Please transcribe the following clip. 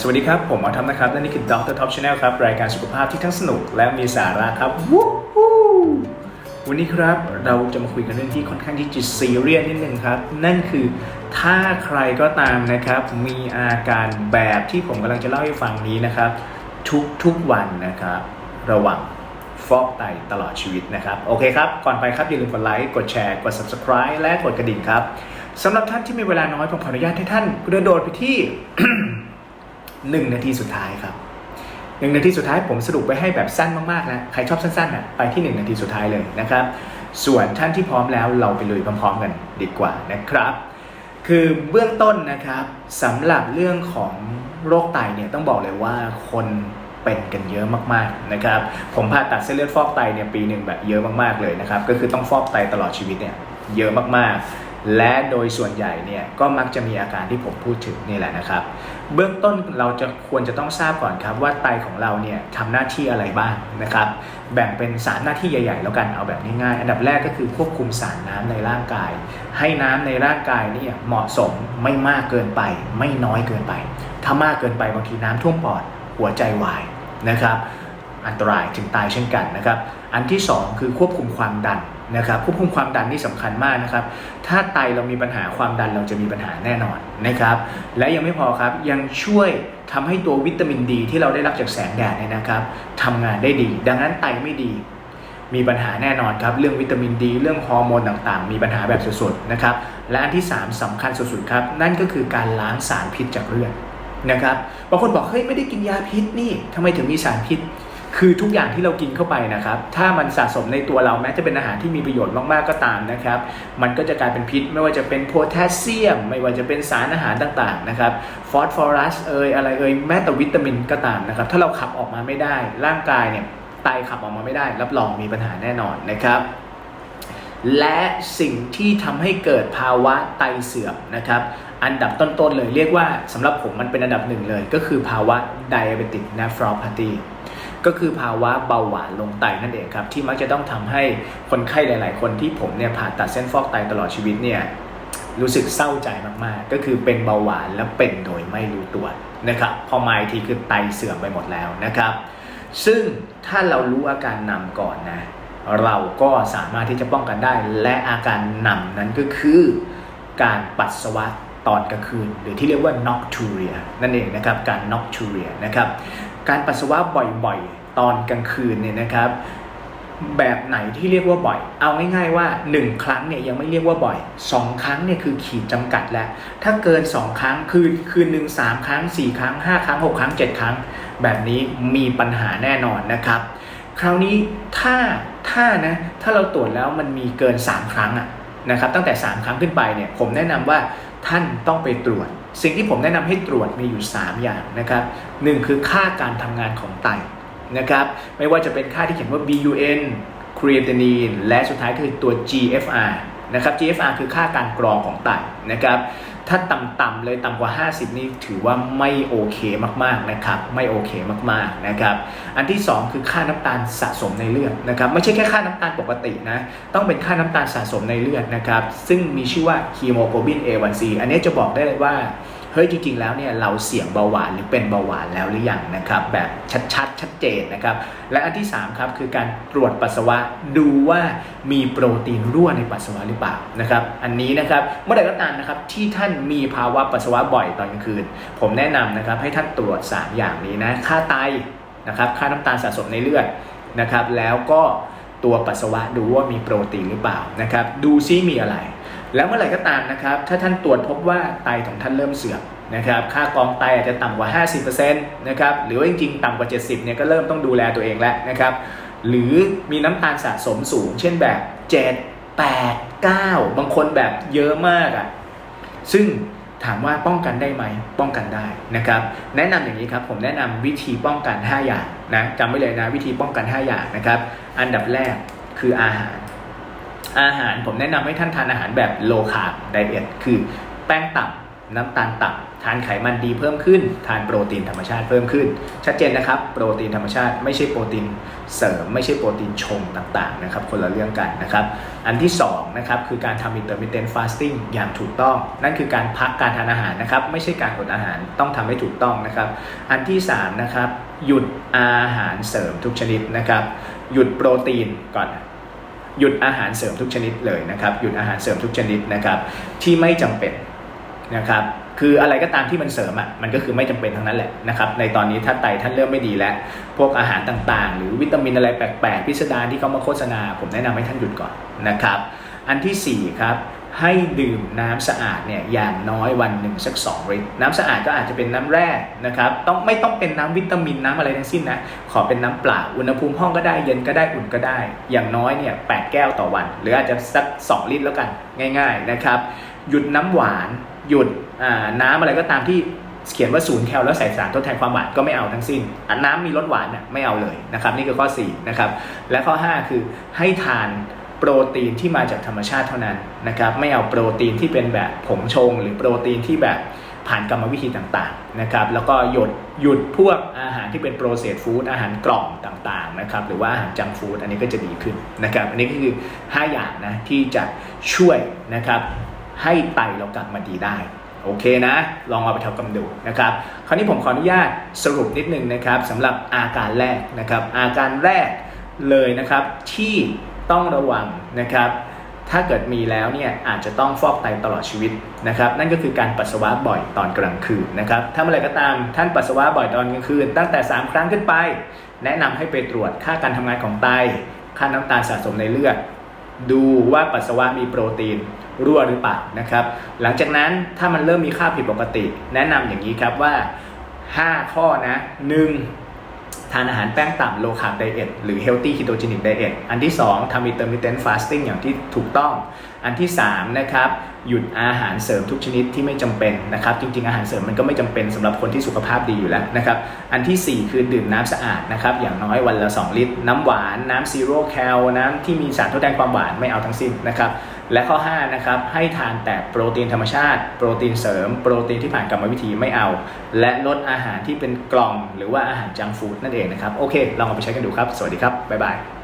สวัสดีครับ ผมหมอทอมนะครับ และนี่คือ Dr. Top Channel ครับ รายการสุขภาพที่ทั้งสนุกและมีสาระครับวู้ฮู้วันนี้ครับเราจะมาคุยกันเรื่องที่ค่อนข้างที่จะซีเรียสนิดนึงครับ นั่นคือถ้าใครก็ตามนะครับ มีอาการแบบที่ผมกำลังจะเล่าให้ฟังนี้นะครับ ทุกทุกวันนะครับ ระวังฟอกไตตลอดชีวิตนะครับ โอเคครับ ก่อนไปครับอย่าลืมกดไลค์กดแชร์กด subscribe และกดกระดิ่งครับสำหรับท่านที่มีเวลาน้อยผมขออนุญาตให้ท่านกระโดดไปที่ หนึ่งนาทีสุดท้ายครับหนึ่งนาทีสุดท้ายผมสรุปไว้ให้แบบสั้นมากๆนะใครชอบสั้นๆน่ะไปที่หนึ่งนาทีสุดท้ายเลยนะครับ ส่วนท่านที่พร้อมแล้วเราไปลุยพร้อมๆกันดีกว่านะครับ คือเบื้องต้นนะครับสำหรับเรื่องของโรคไตเนี่ยต้องบอกเลยว่าคนเป็นกันเยอะมากๆนะครับ ผมผ่าตัดเส้นเลือดฟอกไตเนี่ยปีหนึ่งแบบเยอะมากๆเลยนะครับ ก็คือต้องฟอกไตตลอดชีวิตเนี่ยเยอะมากๆ และโดยส่วนใหญ่เนี่ยก็มักจะมีอาการที่ผมพูดถึงนี่แหละนะครับ เบื้องต้นเราจะควรจะต้องทราบก่อนครับว่าไตของเราเนี่ยทำหน้าที่อะไรบ้างนะครับ แบ่งเป็นสารหน้าที่ใหญ่ ๆ แล้วกันเอาแบบง่ายๆอันดับแรกก็คือควบคุมสารน้ำในร่างกาย ให้น้ำในร่างกายเนี่ยเหมาะสมไม่มากเกินไป ไม่น้อยเกินไป ถ้ามากเกินไปบางทีน้ำท่วมปอดหัวใจวายนะครับ อันตรายถึงตายเช่นกันนะครับ อันที่ 2 คือควบคุมความดัน นะครับควบคุมความดันนี่สำคัญมากนะครับ ถ้าไตเรามีปัญหาความดันเราจะมีปัญหาแน่นอนนะครับ และยังไม่พอครับยังช่วยทำให้ตัววิตามินดี ที่เราได้รับจากแสงแดดเนี่ยนะครับทำงานได้ดี ดังนั้นไตไม่ดี มีปัญหาแน่นอนครับ เรื่องวิตามินดี เรื่องฮอร์โมนต่างๆ มีปัญหาแบบสุดๆนะครับ และอันที่ 3สำคัญสุดๆครับ นั่นก็คือการล้างสารพิษจากเลือดนะครับบางคนบอกเฮ้ยไม่ได้กินยาพิษนี่ทำไมถึงมีสารพิษ คือทุกอย่างที่เรากินเข้าไปนะครับ ถ้ามันสะสมในตัวเราแม้จะเป็นอาหารที่มีประโยชน์มากๆก็ตามนะครับ มันก็จะกลายเป็นพิษ ไม่ว่าจะเป็นโพแทสเซียม ไม่ว่าจะเป็นสารอาหารต่างๆนะครับ ฟอสฟอรัสเอยอะไรเอยแม้แต่วิตามินก็ตามนะครับ ถ้าเราขับออกมาไม่ได้ ร่างกายเนี่ยไตขับออกมาไม่ได้ รับรองมีปัญหาแน่นอนนะครับและสิ่งที่ทำให้เกิดภาวะไตเสื่อมนะครับ อันดับต้นๆเลยเรียกว่าสำหรับผมมันเป็นอันดับหนึ่งเลย ก็คือภาวะ diabetic nephropathy ก็คือภาวะเบาหวานลงไตนั่นเองครับ ที่มักจะต้องทำให้คนไข้หลาย ๆ คนที่ผมเนี่ยผ่าตัดเส้นฟอกไตตลอดชีวิตเนี่ยรู้สึกเศร้าใจมาก ๆ ก็คือเป็นเบาหวานและเป็นโดยไม่รู้ตัวนะครับพอมาอีกทีคือไตเสื่อมไปหมดแล้วนะครับ ซึ่งถ้าเรารู้อาการนำก่อนนะเราก็สามารถที่จะป้องกันได้ และอาการนำนั้นก็คือ การปัสสาวะ ตอนกลางคืน หรือที่เรียกว่า nocturia นั่นเองนะครับการ nocturia นะครับการปัสสาวะบ่อยๆ ตอนกลางคืนเนี่ยนะครับ แบบไหนที่เรียกว่าบ่อย เอาง่ายๆว่า 1 ครั้งเนี่ยยังไม่เรียกว่าบ่อย 2 ครั้งเนี่ยคือขีดจำกัดแล้ว ถ้าเกิน 2 ครั้งคืนคืนหนึ่ง3ครั้ง 4 ครั้ง 5 ครั้ง 6 ครั้ง 7 ครั้ง แบบนี้มีปัญหาแน่นอนนะครับ คราวนี้ถ้าถ้านะถ้าเราตรวจแล้วมันมีเกิน 3 ครั้งอะนะครับตั้งแต่ 3 ครั้งขึ้นไปเนี่ยผมแนะนำว่า ท่านต้องไปตรวจ สิ่งที่ผมแนะนำให้ตรวจมีอยู่ 3 อย่างนะครับหนึ่งคือค่าการทำงานของไตนะครับไม่ว่าจะเป็นค่าที่เขียนว่า BUN creatinine และสุดท้ายคือตัว GFR นะครับ GFR คือค่าการกรองของไตนะครับ ถ้าต่ำๆเลยต่ำกว่า 50 นี่ถือว่าไม่โอเคมากๆนะครับ ไม่โอเคมากๆนะครับ อันที่ 2 คือค่าน้ำตาลสะสมในเลือดนะครับ ไม่ใช่แค่ค่าน้ำตาลปกตินะ ต้องเป็นค่าน้ำตาลสะสมในเลือดนะครับ ซึ่งมีชื่อว่าฮีโมโกลบิน A1C อันนี้จะบอกได้เลยว่า เฮ้ยจริงๆแล้วเนี่ยเราเสี่ยงเบาหวานหรือเป็นเบาหวานแล้วหรือยังนะครับแบบชัดๆชัดเจนนะครับและอันที่ 3 ครับคือการตรวจปัสสาวะดูว่ามีโปรตีนรั่วในปัสสาวะหรือเปล่านะครับอันนี้นะครับเมื่อใดก็ตามนะครับที่ท่านมีภาวะปัสสาวะบ่อยตอนกลางคืน ผมแนะนำนะครับให้ท่านตรวจ 3 อย่างนี้นะค่าไตนะครับค่าน้ำตาลสะสมในเลือดนะครับแล้วก็ตัวปัสสาวะดูว่ามีโปรตีนหรือเปล่านะครับดูซิมีอะไร แล้วเมื่อไหร่ก็ตามนะครับ ถ้าท่านตรวจพบว่าไตของท่านเริ่มเสื่อมนะครับ ค่ากองไตอาจจะต่ำกว่า 50%นะครับ หรือว่าจริงๆ ต่ำกว่า 70เนี่ยก็เริ่มต้องดูแลตัวเองแล้วนะครับ หรือมีน้ำตาลสะสมสูง เช่นแบบ 7 8 9 บางคนแบบเยอะมากอะ่ะ ซึ่งถามว่าป้องกันได้ไหม ป้องกันได้นะครับ แนะนำอย่างนี้ครับ ผมแนะนำวิธีป้องกัน 5 อย่างนะจำไว้เลยนะ วิธีป้องกัน 5 อย่างนะครับ อันดับแรกคืออาหาร อาหารผมแนะนำให้ท่านทานอาหารแบบ low carb diet คือแป้งต่ำน้ำตาลต่ำทานไขมันดีเพิ่มขึ้น ทานโปรตีนธรรมชาติเพิ่มขึ้น ชัดเจนนะครับ โปรตีนธรรมชาติไม่ใช่โปรตีนเสริม ไม่ใช่โปรตีนชงต่างๆนะครับ คนละเรื่องกันนะครับ อันที่2นะครับคือการทำ intermittent fasting อย่างถูกต้อง นั่นคือการพักการทานอาหารนะครับ ไม่ใช่การอดอาหารต้องทำให้ถูกต้องนะครับ อันที่3นะครับหยุดอาหารเสริมทุกชนิดนะครับ หยุดโปรตีนก่อน หยุดอาหารเสริมทุกชนิดเลยนะครับ หยุดอาหารเสริมทุกชนิดนะครับที่ไม่จำเป็นนะครับคืออะไรก็ตามที่มันเสริมอะมันก็คือไม่จำเป็นทั้งนั้นแหละนะครับในตอนนี้ถ้าไตท่านเริ่มไม่ดีแล้ว พวกอาหารต่างๆ หรือวิตามินอะไรแปลกๆ พิสดารที่เขามาโฆษณา ผมแนะนำให้ท่านหยุดก่อนนะครับ อันที่4ครับ ให้ดื่มน้ำสะอาดเนี่ยอย่างน้อยวันหนึ่งสัก 2 ลิตร น้ำสะอาดก็อาจจะเป็นน้ำแร่นะครับต้องไม่ต้องเป็นน้ำวิตามินน้ำอะไรทั้งสิ้นนะขอเป็นน้ำเปล่าอุณหภูมิห้องก็ได้เย็นก็ได้อุ่นก็ได้ อย่างน้อยเนี่ยแแก้วต่อวัน หรืออาจจะสัก 2 ลิตรแล้วกันง่าย ๆนะครับ หยุดน้ำหวาน หยุดน้ำอะไรก็ตามที่เขียนว่าศูนย์แคลแล้วใส่สารทดแทนความหวานก็ไม่เอาทั้งสิ้นอะน้ำมีรสหวานเนี่ยไม่เอาเลยนะครับ นี่คือข้อ4นะครับและข้อ 5 คือให้ทาน โปรตีนที่มาจากธรรมชาติเท่านั้นนะครับไม่เอาโปรตีนที่เป็นแบบผงชง หรือโปรตีนที่แบบผ่านกรรมวิธีต่างๆนะครับแล้วก็หยุดหยุดพวกอาหารที่เป็นโปรเซสฟู้ดอาหารกล่องต่างๆนะครับหรือว่าอาหารจังฟู้ดอันนี้ก็จะดีขึ้นนะครับอันนี้ก็คือ 5 อย่างนะที่จะช่วยนะครับให้ไตเรากลับมาดีได้โอเคนะ ลองเอาไปทำกันดูนะครับ คราวนี้ผมขออนุญาตสรุปนิดนึงนะครับสำหรับอาการแรกนะครับ อาการแรกเลยนะครับที่ ต้องระวังนะครับ ถ้าเกิดมีแล้วเนี่ยอาจจะต้องฟอกไตตลอดชีวิตนะครับ นั่นก็คือการปัสสาวะบ่อยตอนกลางคืนนะครับ ถ้าเมื่อไรก็ตามท่านปัสสาวะบ่อยตอนกลางคืน ตั้งแต่ 3 ครั้งขึ้นไป แนะนำให้ไปตรวจค่าการทำงานของไต ค่าน้ำตาลสะสมในเลือด ดูว่าปัสสาวะมีโปรตีนรั่วหรือเปล่านะครับ หลังจากนั้นถ้ามันเริ่มมีค่าผิดปกติ แนะนำอย่างนี้ครับว่า 5 ข้อนะ 1. ทานอาหารแป้งต่ำ low carb diet หรือ healthy ketogenic diet อันที่ 2ทำ intermittent fasting อย่างที่ถูกต้อง อันที่3นะครับหยุดอาหารเสริมทุกชนิดที่ไม่จำเป็นนะครับ จริง ๆ อาหารเสริมมันก็ไม่จำเป็นสำหรับคนที่สุขภาพดีอยู่แล้วนะครับ อันทีสี่4 คือดื่มน้ำสะอาดนะครับ อย่างน้อยวันละ 2 ลิตร น้ำหวาน น้ำซีโร่แคล น้ำที่มีสารทดแทนความหวานไม่เอาทั้งสิ้นนะครับ และข้อ 5 นะครับ ให้ทานแต่โปรตีนธรรมชาติ โปรตีนเสริม โปรตีนที่ผ่านกรรมวิธีไม่เอา และลดอาหารที่เป็นกล่อง หรือว่าอาหารจังฟู้ดนั่นเองนะครับ โอเค ลองเอาไปใช้กันดูครับ สวัสดีครับ บ๊ายบาย